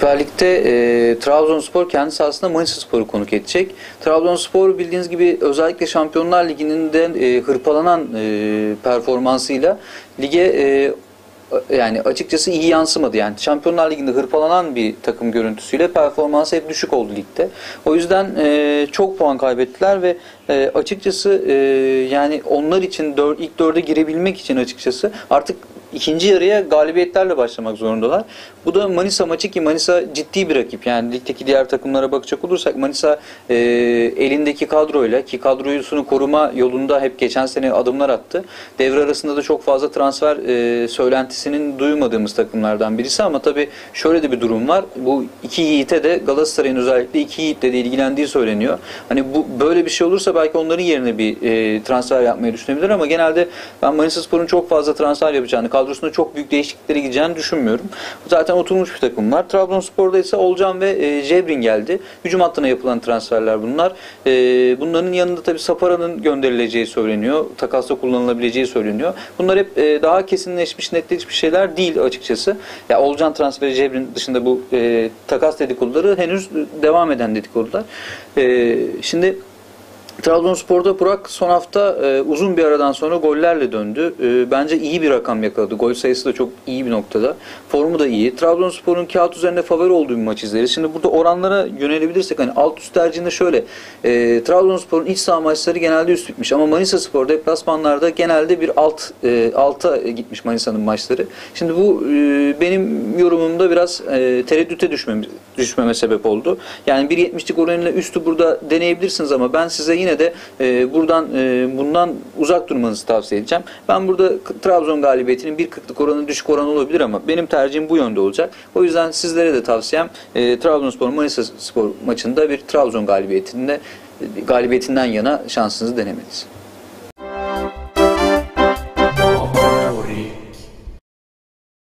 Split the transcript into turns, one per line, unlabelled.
Süper Lig'de e, Trabzonspor kendisi aslında Manisa Spor'u konuk edecek. Trabzonspor bildiğiniz gibi özellikle Şampiyonlar Ligi'nden e, hırpalanan e, performansıyla lige e, yani açıkçası iyi yansımadı. Yani Şampiyonlar Ligi'nde hırpalanan bir takım görüntüsüyle performansı hep düşük oldu ligde. O yüzden e, çok puan kaybettiler ve e, açıkçası e, yani onlar için dör, ilk dörde girebilmek için açıkçası artık ikinci yarıya galibiyetlerle başlamak zorundalar. Bu da Manisa maçı ki Manisa ciddi bir rakip. Yani ligdeki diğer takımlara bakacak olursak Manisa e, elindeki kadroyla ki kadroyusunu koruma yolunda hep geçen sene adımlar attı. Devre arasında da çok fazla transfer e, söylentisinin duymadığımız takımlardan birisi ama tabii şöyle de bir durum var. Bu iki yiğite de Galatasaray'ın özellikle iki yiğitle de ilgilendiği söyleniyor. Hani bu böyle bir şey olursa belki onların yerine bir e, transfer yapmayı düşünebilir ama genelde ben Manisa Spor'un çok fazla transfer yapacağını, kadrosunda çok büyük değişikliklere gideceğini düşünmüyorum. Zaten oturmuş bir takım var. Trabzonspor'da ise Olcan ve e, Cebrin geldi. Hücum hattına yapılan transferler bunlar. E, bunların yanında tabii Sapara'nın gönderileceği söyleniyor. Takasla kullanılabileceği söyleniyor. Bunlar hep e, daha kesinleşmiş, netleşmiş şeyler değil açıkçası. Ya Olcan transferi Cebrin dışında bu e, takas dedikoduları henüz devam eden dedikodular. E, şimdi Trabzonspor'da Burak son hafta e, uzun bir aradan sonra gollerle döndü. E, bence iyi bir rakam yakaladı. Gol sayısı da çok iyi bir noktada. Formu da iyi. Trabzonspor'un kağıt üzerinde favori olduğu bir maç izleriz. Şimdi burada oranlara yönelebilirsek hani alt üst tercihinde şöyle. E, Trabzonspor'un iç saha maçları genelde üst bitmiş ama Manisa Spor deplasmanlarda genelde bir alt e, alta gitmiş Manisa'nın maçları. Şimdi bu e, benim yorumumda biraz e, tereddüte düşmeme, düşmeme sebep oldu. Yani 1.70'lik oranıyla üstü burada deneyebilirsiniz ama ben size yine de e, buradan e, bundan uzak durmanızı tavsiye edeceğim. Ben burada Trabzon galibiyetinin 1.40'lık oranı düşük oran olabilir ama benim tercihim bu yönde olacak. O yüzden sizlere de tavsiyem e, Trabzonspor Manisa Spor maçında bir Trabzon galibiyetinde galibiyetinden yana şansınızı denemeniz.